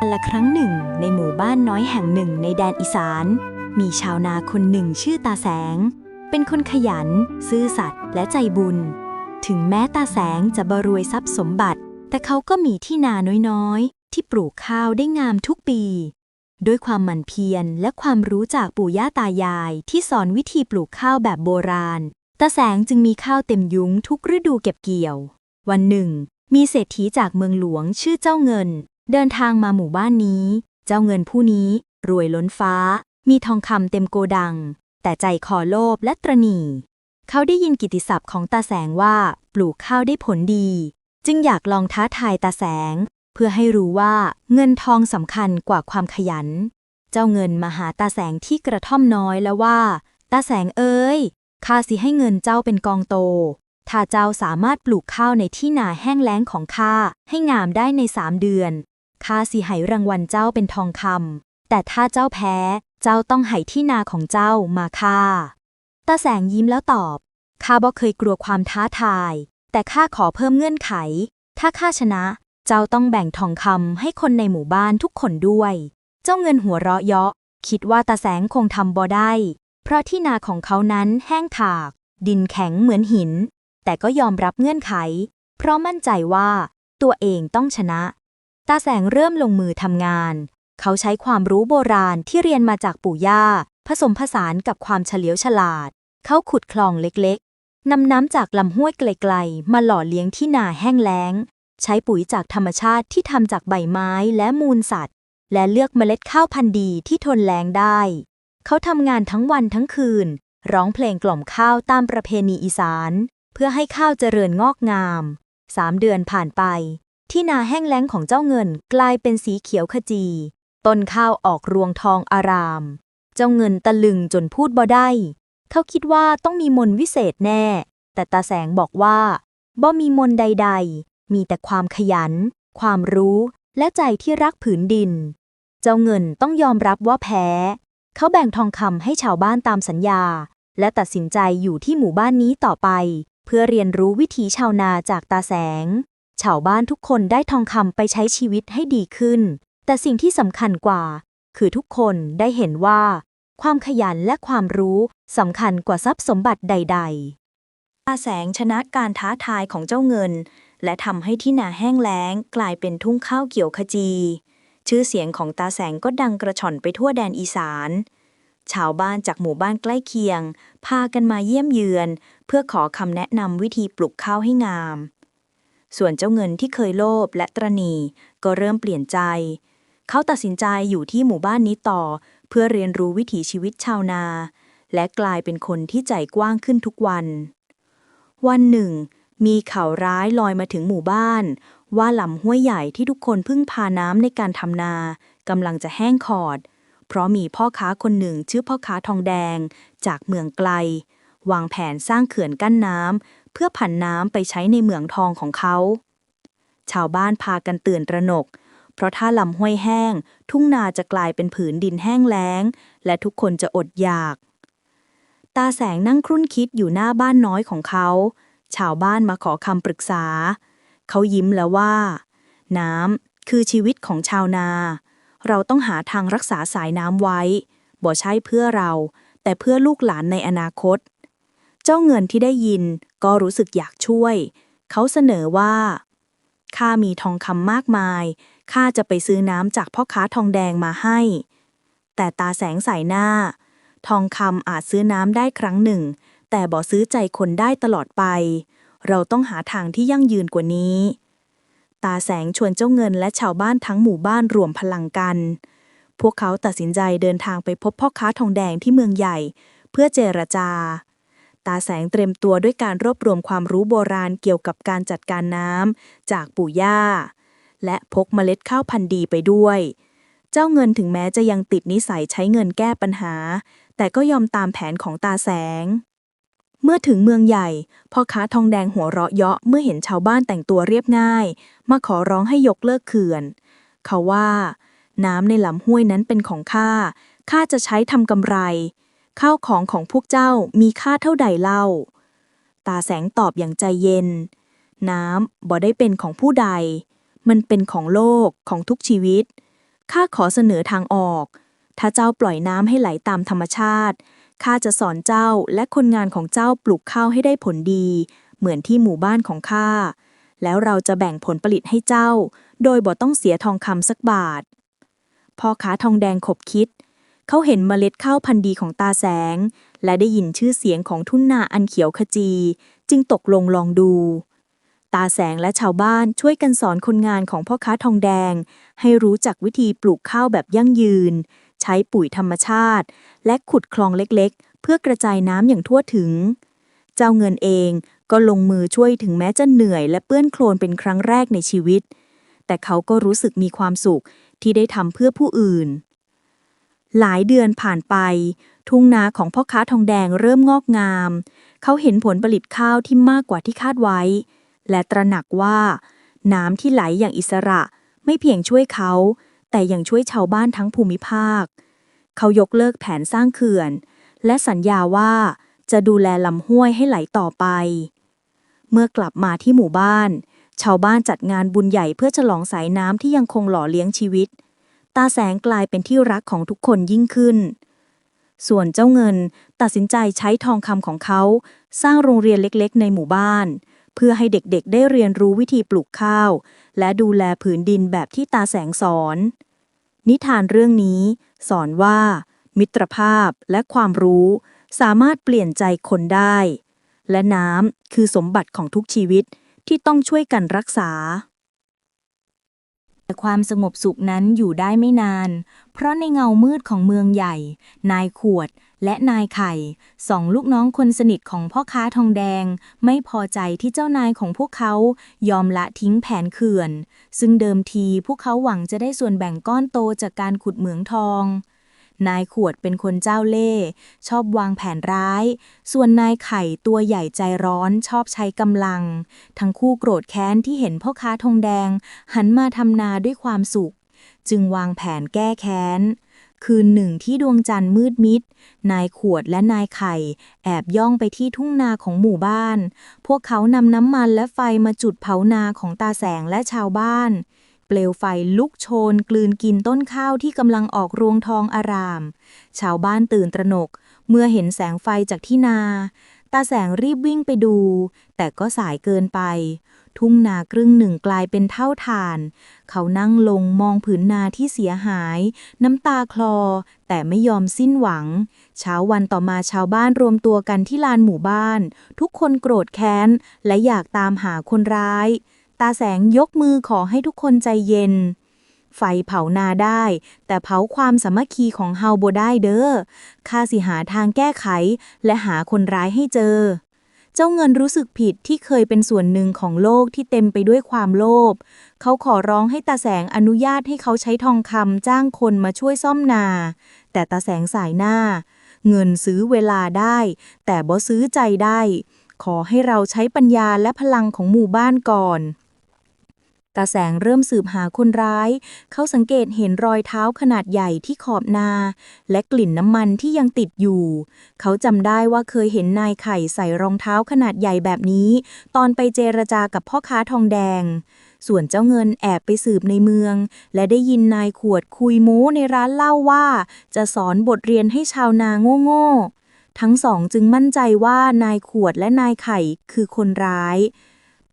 อันละครั้งหนึ่งในหมู่บ้านน้อยแห่งหนึ่งในแดนอีสาน มีชาวนาคนหนึ่งชื่อตาแสง เป็นคนขยัน ซื่อสัตย์และใจบุญ ถึงแม้ตาแสงจะบรวยทรัพย์สมบัติ แต่เขาก็มีที่นาน้อยๆ ที่ปลูกข้าวได้งามทุกปี ด้วยความหมั่นเพียรและความรู้จากปู่ย่าตายายที่สอนวิธีปลูกข้าวแบบโบราณ ตาแสงจึงมีข้าวเต็มยุ้งทุกฤดูเก็บเกี่ยว วันหนึ่ง มีเศรษฐีจากเมืองหลวงชื่อเจ้าเงิน เดินทางมาหมู่บ้านนี้ เจ้าเงินผู้นี้ รวยล้นฟ้า มีทองคำเต็มโกดัง แต่ใจคอโลภและตรณีเขาได้ยินกิตติศัพท์ของตาแสงว่า ปลูกข้าวได้ผลดี จึงอยากลองท้าทายตาแสง เพื่อให้รู้ว่าเงินทองสำคัญกว่าความขยัน เจ้าเงินมาหาตาแสงที่กระท่อมน้อยแล้วว่า ตาแสงเอ้ยข้าสิให้เงินเจ้าเป็นกองโต ถ้าเจ้าสามารถปลูกข้าวในที่นาแห้งแล้งของข้าให้งามได้ในสามเดือน ข้าสิให้รางวัลเจ้าเป็นทองคำแต่ถ้าเจ้าแพ้ เจ้าต้องให้ที่นาของเจ้ามาค่าตาแสงยิ้มแล้วตอบ ข้าบ่เคยกลัวความท้าทาย แต่ข้าขอเพิ่มเงื่อนไข ถ้าข้าชนะ เจ้าต้องแบ่งทองคำให้คนในหมู่บ้านทุกคนด้วย เจ้าเงินหัวเราะเยาะ คิดว่าตาแสงคงทำบ่ได้ เพราะที่นาของเขานั้นแห้งผาก ดินแข็งเหมือนหิน แต่ก็ยอมรับเงื่อนไข เพราะมั่นใจว่า ตัวเองต้องชนะ ตาแสงเริ่มลงมือทำงาน เขาใช้ความรู้โบราณที่เรียนมาจากปู่ย่า ผสมผสานกับความเฉลียวฉลาด เขาขุดคลองเล็กๆนำน้ำจากลำห้วยไกลๆ มาหล่อเลี้ยงที่นาแห้งแล้ง ใช้ปุ๋ยจากธรรมชาติที่ทำจากใบไม้และมูลสัตว์ และเลือกเมล็ดข้าวพันธุ์ดีที่ทนแล้งได้ เขาทำงานทั้งวันทั้งคืน ร้องเพลงกล่อมข้าวตามประเพณีอีสาน เพื่อให้ข้าวเจริญงอกงามสามเดือนผ่านไป ที่นาแห้งแล้งของเจ้าเงินกลายเป็นสีเขียวขจี ต้นข้าวออกรวงทองอาราม เจ้าเงินตะลึงจนพูดบ่ได้ เขาคิดว่าต้องมีมนวิเศษแน่ แต่ตาแสงบอกว่าบ่มีมนใดๆ มีแต่ความขยัน ความรู้และใจที่รักผืนดิน เจ้าเงินต้องยอมรับว่าแพ้ เขาแบ่งทองคำให้ชาวบ้านตามสัญญา และตัดสินใจอยู่ที่หมู่บ้านนี้ต่อไป เพื่อเรียนรู้วิถีชาวนาจากตาแสง ชาวบ้านทุกคนได้ทองคำไปใช้ชีวิตให้ดีขึ้น แต่สิ่งที่สำคัญกว่า คือทุกคนได้เห็นว่า ความขยันและความรู้สำคัญกว่าทรัพย์สมบัติใดๆตาแสงชนะการท้าทายของเจ้าเงิน และทำให้ที่นาแห้งแล้ง กลายเป็นทุ่งข้าวเขียวขจี ชื่อเสียงของตาแสงก็ดังกระฉ่อนไปทั่วแดนอีสานชาวบ้านจากหมู่บ้านใกล้เคียง พากันมาเยี่ยมเยือน เพื่อขอคำแนะนำวิธีปลูกข้าวให้งาม ส่วนเจ้าเงินที่เคยโลภและตรณีก็เริ่มเปลี่ยนใจ เขาตัดสินใจอยู่ที่หมู่บ้านนี้ต่อ เพื่อเรียนรู้วิถีชีวิตชาวนา และกลายเป็นคนที่ใจกว้างขึ้นทุกวัน วันหนึ่ง มีข่าวร้ายลอยมาถึงหมู่บ้าน ว่าลำห้วยใหญ่ที่ทุกคนพึ่งพาน้ำในการทำนากำลังจะแห้งขอด เพราะมีพ่อค้าคนหนึ่งชื่อพ่อค้าทองแดงจากเมืองไกล วางแผนสร้างเขื่อนกั้นน้ำ เพื่อผันน้ำไปใช้ในเหมืองทองของเขา ชาวบ้านพากันตื่นตระหนก เพราะถ้าลำห้วยแห้ง ทุ่งนาจะกลายเป็นผืนดินแห้งแล้ง และทุกคนจะอดอยาก ตาแสงนั่งครุ่นคิดอยู่หน้าบ้านน้อยของเขา ชาวบ้านมาขอคำปรึกษา เขายิ้มแล้วว่า น้ำคือชีวิตของชาวนา เราต้องหาทางรักษาสายน้ำไว้บ่ใช่เพื่อเรา แต่เพื่อลูกหลานในอนาคต จ้าเงินที่ได้ยินก็รู้สึกอยากช่วย เขาเสนอว่า ข้ามีทองคำมากมาย ข้าจะไปซื้อน้ำจากพ่อค้าทองแดงมาให้ แต่ตาแสงใส่หน้า ทองคำอาจซื้อน้ำได้ครั้งหนึ่ง แต่บ่ซื้อใจคนได้ตลอดไป เราต้องหาทางที่ยั่งยืนกว่านี้ ตาแสงชวนเจ้าเงินและชาวบ้านทั้งหมู่บ้านรวมพลังกัน พวกเขาตัดสินใจเดินทางไปพบพ่อค้าทองแดงที่เมืองใหญ่ เพื่อเจรจา ตาแสงเตรียมตัวด้วยการรวบรวมความรู้โบราณเกี่ยวกับการจัดการน้ำจากปู่ย่า และพกเมล็ดข้าวพันธุ์ดีไปด้วย เจ้าเงินถึงแม้จะยังติดนิสัยใช้เงินแก้ปัญหา แต่ก็ยอมตามแผนของตาแสง เมื่อถึงเมืองใหญ่พ่อค้าทองแดงหัวเราะเยาะเมื่อเห็นชาวบ้านแต่งตัวเรียบง่าย มาขอร้องให้ยกเลิกเขื่อน เขาว่า น้ำในลำห้วยนั้นเป็นของข้าข้าจะใช้ทำกำไร ข้าวของของพวกเจ้ามีค่าเท่าใดเล่า ตาแสงตอบอย่างใจเย็น น้ำบ่ได้เป็นของผู้ใด มันเป็นของโลกของทุกชีวิต ข้าขอเสนอทางออก ถ้าเจ้าปล่อยน้ำให้ไหลตามธรรมชาติ ข้าจะสอนเจ้าและคนงานของเจ้าปลูกข้าวให้ได้ผลดี เหมือนที่หมู่บ้านของข้า แล้วเราจะแบ่งผลผลิตให้เจ้า โดยบ่ต้องเสียทองคำสักบาทพ่อค้าทองแดงขบคิด เขาเห็นเมล็ดข้าวพันธุ์ดีของตาแสง และได้ยินชื่อเสียงของทุ่นนาอันเขียวขจี จึงตกลงลองดู ตาแสงและชาวบ้านช่วยกันสอนคนงานของพ่อค้าทองแดง ให้รู้จักวิธีปลูกข้าวแบบยั่งยืน ใช้ปุ๋ยธรรมชาติ และขุดคลองเล็กๆ เพื่อกระจายน้ำอย่างทั่วถึง เจ้าเงินเองก็ลงมือช่วยถึงแม้จะเหนื่อย และเปื้อนโคลนเป็นครั้งแรกในชีวิต แต่เขาก็รู้สึกมีความสุขที่ได้ทำเพื่อผู้อื่น หลายเดือนผ่านไป ทุ่งนาของพ่อค้าทองแดงเริ่มงอกงาม เขาเห็นผลผลิตข้าวที่มากกว่าที่คาดไว้ และตระหนักว่า น้ำที่ไหลอย่างอิสระไม่เพียงช่วยเขา แต่ยังช่วยชาวบ้านทั้งภูมิภาค เขายกเลิกแผนสร้างเขื่อน และสัญญาว่าจะดูแลลำห้วยให้ไหลต่อไป เมื่อกลับมาที่หมู่บ้าน ชาวบ้านจัดงานบุญใหญ่เพื่อฉลองสายน้ำที่ยังคงหล่อเลี้ยงชีวิต ตาแสงกลายเป็นที่รักของทุกคนยิ่งขึ้น ส่วนเจ้าเงินตัดสินใจใช้ทองคำของเขา สร้างโรงเรียนเล็กๆ ในหมู่บ้าน เพื่อให้เด็กๆ ได้เรียนรู้วิธีปลูกข้าว และดูแลผืนดินแบบที่ตาแสงสอน นิทานเรื่องนี้สอนว่า มิตรภาพและความรู้ สามารถเปลี่ยนใจคนได้ และน้ำคือสมบัติของทุกชีวิตที่ต้องช่วยกันรักษา แต่ความสงบสุขนั้นอยู่ได้ไม่นาน เพราะในเงามืดของเมืองใหญ่ นายขวดและนายไข่สองลูกน้องคนสนิทของพ่อค้าทองแดง ไม่พอใจที่เจ้านายของพวกเขายอมละทิ้งแผนเขื่อน ซึ่งเดิมทีพวกเขาหวังจะได้ส่วนแบ่งก้อนโตจากการขุดเหมืองทอง นายขวดเป็นคนเจ้าเล่ห์ชอบวางแผนร้าย ส่วนนายไข่ตัวใหญ่ใจร้อนชอบใช้กำลัง ทั้งคู่โกรธแค้นที่เห็นพ่อค้าทองแดง หันมาทำนาด้วยความสุข จึงวางแผนแก้แค้น คืนหนึ่งที่ดวงจันทร์มืดมิด นายขวดและนายไข่ แอบย่องไปที่ทุ่งนาของหมู่บ้าน พวกเขานำน้ำมันและไฟมาจุดเผานาของตาแสงและชาวบ้าน เปลวไฟลุกโชน กลืนกินต้นข้าวที่กำลังออกรวงทองอาราม ชาวบ้านตื่นตระหนก เมื่อเห็นแสงไฟจากที่นา ตาแสงรีบวิ่งไปดู แต่ก็สายเกินไป ทุ่งนาครึ่งหนึ่งกลายเป็นเท่าฐาน เขานั่งลงมองผืนนาที่เสียหาย น้ำตาคลอ แต่ไม่ยอมสิ้นหวัง เช้าวันต่อมาชาวบ้านรวมตัวกันที่ลานหมู่บ้าน ทุกคนโกรธแค้น และอยากตามหาคนร้าย ตาแสงยกมือขอให้ทุกคนใจเย็น ไฟเผานาได้ แต่เผาความสามัคคีของเฮาบ่ได้เด้อข้าสิหาทางแก้ไข และหาคนร้ายให้เจอ เจ้าเงินรู้สึกผิดที่เคยเป็นส่วนหนึ่งของโลกที่เต็มไปด้วยความโลภ เขาขอร้องให้ตาแสงอนุญาตให้เขาใช้ทองคำจ้างคนมาช่วยซ่อมนา แต่ตาแสงสายหน้า เงินซื้อเวลาได้ แต่บ่ซื้อใจได้ขอให้เราใช้ปัญญาและพลังของหมู่บ้านก่อน ตาแสงเริ่มสืบหาคนร้าย เขาสังเกตเห็นรอยเท้าขนาดใหญ่ที่ขอบนา และกลิ่นน้ำมันที่ยังติดอยู่ เขาจำได้ว่าเคยเห็นนายไข่ใส่รองเท้าขนาดใหญ่แบบนี้ ตอนไปเจรจากับพ่อค้าทองแดง ส่วนเจ้าเงินแอบไปสืบในเมือง และได้ยินนายขวดคุยโม้ในร้านเหล้าว่า จะสอนบทเรียนให้ชาวนาโง่ๆทั้งสองจึงมั่นใจว่านายขวดและนายไข่คือคนร้าย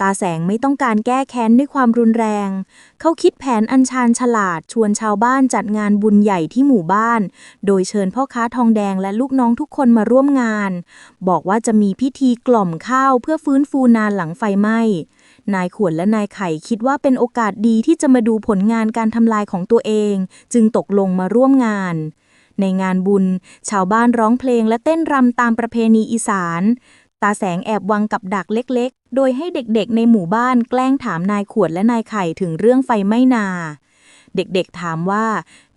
ตาแสงไม่ต้องการแก้แค้นด้วยความรุนแรง เขาคิดแผนอัญชานฉลาดชวนชาวบ้านจัดงานบุญใหญ่ที่หมู่บ้าน โดยเชิญพ่อค้าทองแดงและลูกน้องทุกคนมาร่วมงาน บอกว่าจะมีพิธีกล่อมข้าวเพื่อฟื้นฟูนานหลังไฟไหม้นายขวดและนายไข่คิดว่าเป็นโอกาสดีที่จะมาดูผลงานการทำลายของตัวเอง จึงตกลงมาร่วมงาน ในงานบุญ ชาวบ้านร้องเพลงและเต้นรำตามประเพณีอีสาน ตาแสงแอบวางกับดักเล็กๆ โดยให้เด็กๆ ในหมู่บ้านแกล้งถามนายขวดและนายไข่ถึงเรื่องไฟไหม้นา เด็กๆถามว่า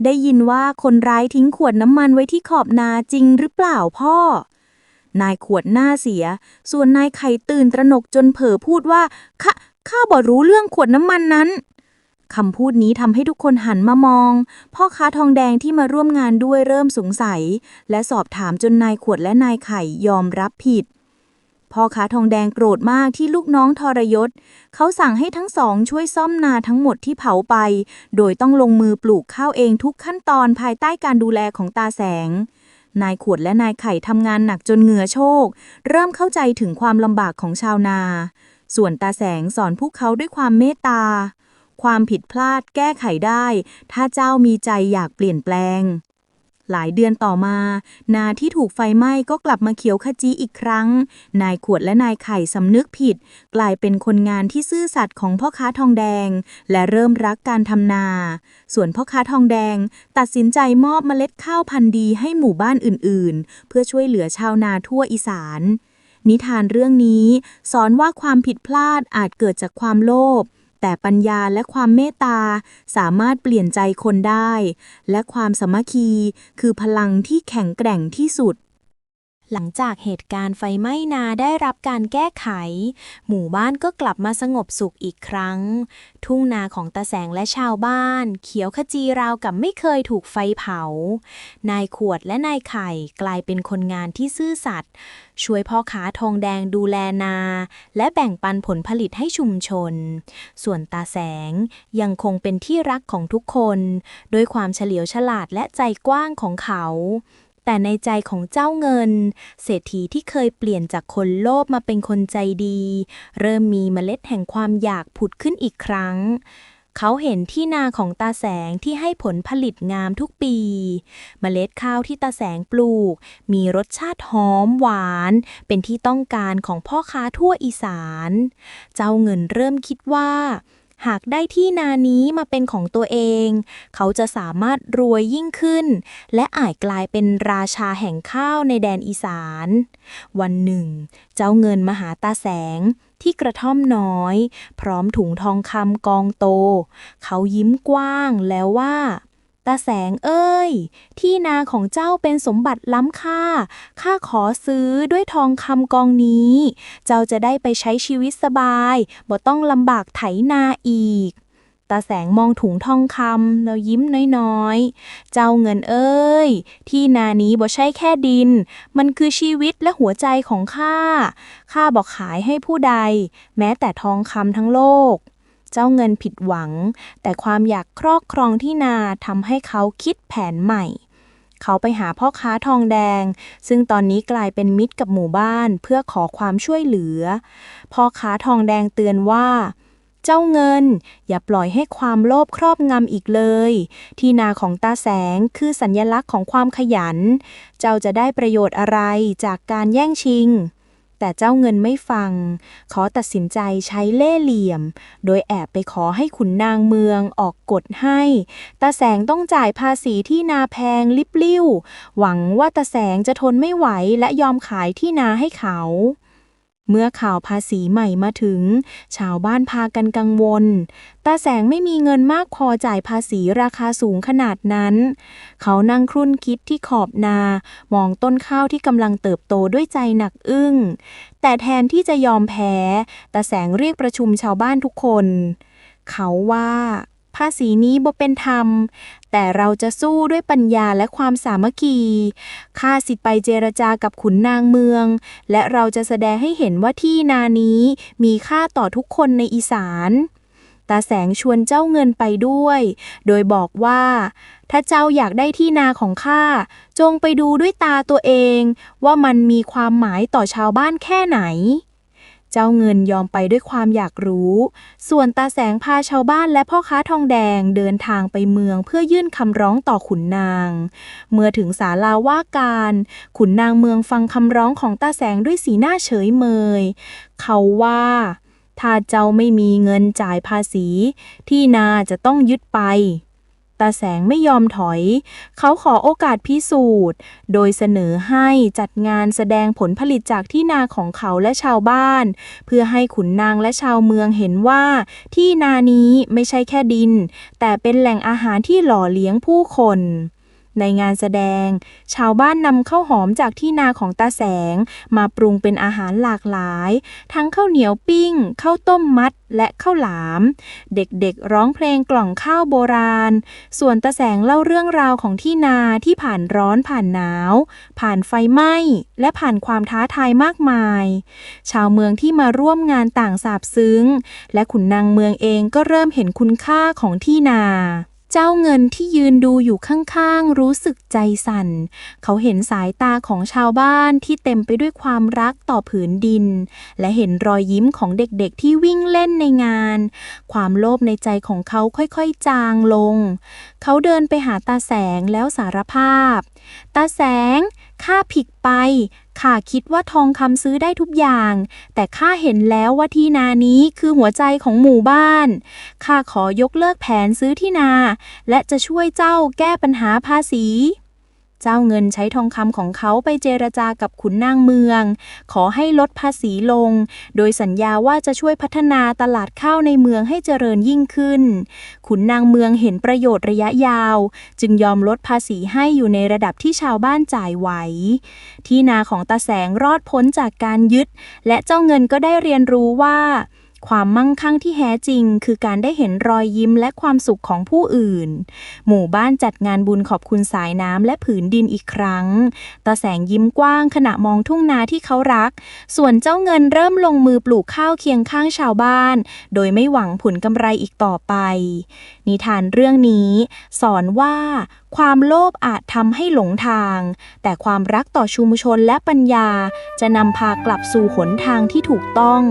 ได้ยินว่าคนร้ายทิ้งขวดน้ำมันไว้ที่ขอบนาจริงหรือเปล่าพ่อ นายขวดหน้าเสีย ส่วนนายไข่ตื่นตระหนกจนเผลอพูดว่าข้าข้าบ่รู้เรื่องขวดน้ำมันนั้นคำพูดนี้ทำให้ทุกคนหันมามอง พ่อค้าทองแดงที่มาร่วมงานด้วยเริ่มสงสัย และสอบถามจนนายขวดและนายไข่ยอมรับผิด พ่อค้าทองแดงโกรธมากที่ลูกน้องทรยศ เขาสั่งให้ทั้งสองช่วยซ่อมนาทั้งหมดที่เผาไป โดยต้องลงมือปลูกข้าวเองทุกขั้นตอนภายใต้การดูแลของตาแสง นายขวดและนายไข่ทำงานหนักจนเหงื่อโชก เริ่มเข้าใจถึงความลำบากของชาวนา ส่วนตาแสงสอนพวกเขาด้วยความเมตตา ความผิดพลาดแก้ไขได้ ถ้าเจ้ามีใจอยากเปลี่ยนแปลง หลายเดือนต่อมา นาที่ถูกไฟไหม้ก็กลับมาเขียวขจีอีกครั้ง นายขวดและนายไข่สำนึกผิด กลายเป็นคนงานที่ซื่อสัตย์ของพ่อค้าทองแดง และเริ่มรักการทำนา ส่วนพ่อค้าทองแดง ตัดสินใจมอบเมล็ดข้าวพันธุ์ดีให้หมู่บ้านอื่นๆ เพื่อช่วยเหลือชาวนาทั่วอีสานนิทานเรื่องนี้ สอนว่าความผิดพลาดอาจเกิดจากความโลภ แต่ปัญญาและความเมตตาสามารถเปลี่ยนใจคนได้ และความสมัคคีคือพลังที่แข็งแกร่งที่สุด หลังจากเหตุการณ์ไฟไหม้นาได้รับการแก้ไข หมู่บ้านก็กลับมาสงบสุขอีกครั้ง ทุ่งนาของตาแสงและชาวบ้าน เขียวขจีราวกับไม่เคยถูกไฟเผา นายขวดและนายไข่กลายเป็นคนงานที่ซื่อสัตย์ช่วยพ่อค้าทองแดงดูแลนา และแบ่งปันผลผลิตให้ชุมชน ส่วนตาแสงยังคงเป็นที่รักของทุกคนด้วยความเฉลียวฉลาดและใจกว้างของเขา แต่ในใจของเจ้าเงิน เศรษฐีที่เคยเปลี่ยนจากคนโลภมาเป็นคนใจดี เริ่มมีเมล็ดแห่งความอยากผุดขึ้นอีกครั้งเขาเห็นที่นาของตาแสงที่ให้ผลผลิตงามทุกปี เมล็ดข้าวที่ตาแสงปลูก มีรสชาติหอมหวาน เป็นที่ต้องการของพ่อค้าทั่วอีสาน เจ้าเงินเริ่มคิดว่า หากได้ที่นานี้มาเป็นของตัวเอง เขาจะสามารถรวยยิ่งขึ้น และอาจกลายเป็นราชาแห่งข้าวในแดนอีสาน วันหนึ่ง เจ้าเงินมหาตาแสงที่กระท่อมน้อย พร้อมถุงทองคำกองโต เขายิ้มกว้างแล้วว่า ตาแสงเอ้ย ที่นาของเจ้าเป็นสมบัติล้ำค่า ข้าขอซื้อด้วยทองคำกองนี้ เจ้าจะได้ไปใช้ชีวิตสบาย บ่ต้องลำบากไถนาอีกตาแสงมองถุงทองคำแล้วยิ้มน้อยๆ เจ้าเงินเอ้ย ที่นานี้บ่ใช่แค่ดิน มันคือชีวิตและหัวใจของข้า ข้าบอกขายให้ผู้ใด แม้แต่ทองคำทั้งโลก เจ้าเงินผิดหวัง แต่ความอยากครอบครองที่นาทำให้เขาคิดแผนใหม่ เขาไปหาพ่อค้าทองแดง ซึ่งตอนนี้กลายเป็นมิตรกับหมู่บ้านเพื่อขอความช่วยเหลือ พ่อค้าทองแดงเตือนว่าเจ้าเงิน อย่าปล่อยให้ความโลภครอบงำอีกเลย ที่นาของตาแสงคือสัญญลักษณ์ของความขยัน เจ้าจะได้ประโยชน์อะไรจากการแย่งชิง แต่เจ้าเงินไม่ฟัง ขอตัดสินใจใช้เล่เหลี่ยม โดยแอบไปขอให้ขุนนางเมืองออกกฎให้ ตาแสงต้องจ่ายภาษีที่นาแพงลิบลิ่ว หวังว่าตาแสงจะทนไม่ไหวและยอมขายที่นาให้เขา เมื่อข่าวภาษีใหม่มาถึง ชาวบ้านพากันกังวล ตาแสงไม่มีเงินมากพอจ่ายภาษีราคาสูงขนาดนั้น เขานั่งครุ่นคิดที่ขอบนา มองต้นข้าวที่กำลังเติบโตด้วยใจหนักอึ้ง แต่แทนที่จะยอมแพ้ ตาแสงเรียกประชุมชาวบ้านทุกคน เขาว่า ภาษีนี้บ่เป็นธรรม แต่เราจะสู้ด้วยปัญญาและความสามัคคีข้าสิไปเจรจากับขุนนางเมือง และเราจะแสดงให้เห็นว่าที่นานี้มีค่าต่อทุกคนในอีสานตาแสงชวนเจ้าเงินไปด้วย โดยบอกว่า ถ้าเจ้าอยากได้ที่นาของข้า จงไปดูด้วยตาตัวเอง ว่ามันมีความหมายต่อชาวบ้านแค่ไหน เจ้าเงินยอมไปด้วยความอยากรู้ ส่วนตาแสงพาชาวบ้านและพ่อค้าทองแดงเดินทางไปเมืองเพื่อยื่นคำร้องต่อขุนนาง เมื่อถึงศาลาว่าการ ขุนนางเมืองฟังคำร้องของตาแสงด้วยสีหน้าเฉยเมย เขาว่าถ้าเจ้าไม่มีเงินจ่ายภาษี ที่นาจะต้องยึดไป ตาแสงไม่ยอมถอย เขาขอโอกาสพิสูจน์ โดยเสนอให้จัดงานแสดงผลผลิตจากที่นาของเขาและชาวบ้าน เพื่อให้ขุนนางและชาวเมืองเห็นว่า ที่นานี้ไม่ใช่แค่ดิน แต่เป็นแหล่งอาหารที่หล่อเลี้ยงผู้คน ในงานแสดง ชาวบ้านนำข้าวหอมจากที่นาของตาแสง มาปรุงเป็นอาหารหลากหลาย ทั้งข้าวเหนียวปิ้งข้าวต้มมัดและข้าวหลาม เด็กๆร้องเพลงกล่องข้าวโบราณ ส่วนตาแสงเล่าเรื่องราวของที่นาที่ผ่านร้อนผ่านหนาว ผ่านไฟไหม้และผ่านความท้าทายมากมาย ชาวเมืองที่มาร่วมงานต่างสาบซึ้ง และขุนนางเมืองเองก็เริ่มเห็นคุณค่าของที่นา เจ้าเงินที่ยืนดูอยู่ข้างๆ รู้สึกใจสั่น เขาเห็นสายตาของชาวบ้านที่เต็มไปด้วยความรักต่อผืนดิน และเห็นรอยยิ้มของเด็กๆที่วิ่งเล่นในงาน ความโลภในใจของเขาค่อยๆ จางลง เขาเดินไปหาตาแสงแล้วสารภาพ ตาแสงข้าผิดไป ข้าคิดว่าทองคำซื้อได้ทุกอย่าง แต่ข้าเห็นแล้วว่าที่นานี้คือหัวใจของหมู่บ้าน ข้าขอยกเลิกแผนซื้อที่นา และจะช่วยเจ้าแก้ปัญหาภาษี เจ้าเงินใช้ทองคำของเขาไปเจรจากับขุนนางเมือง ขอให้ลดภาษีลง โดยสัญญาว่าจะช่วยพัฒนาตลาดข้าวในเมืองให้เจริญยิ่งขึ้น ขุนนางเมืองเห็นประโยชน์ระยะยาว จึงยอมลดภาษีให้อยู่ในระดับที่ชาวบ้านจ่ายไหว ที่นาของตาแสงรอดพ้นจากการยึด และเจ้าเงินก็ได้เรียนรู้ว่า ความมั่งคั่งที่แท้จริง คือการได้เห็นรอยยิ้มและความสุขของผู้อื่น หมู่บ้านจัดงานบุญขอบคุณสายน้ำและผืนดินอีกครั้ง ตาแสงยิ้มกว้างขณะมองทุ่งนาที่เขารัก ส่วนเจ้าเงินเริ่มลงมือปลูกข้าวเคียงข้างชาวบ้าน โดยไม่หวังผลกำไรอีกต่อไป นิทานเรื่องนี้ สอนว่าความโลภอาจทำให้หลงทาง แต่ความรักต่อชุมชนและปัญญา จะนำพากลับสู่หนทางที่ถูกต้อง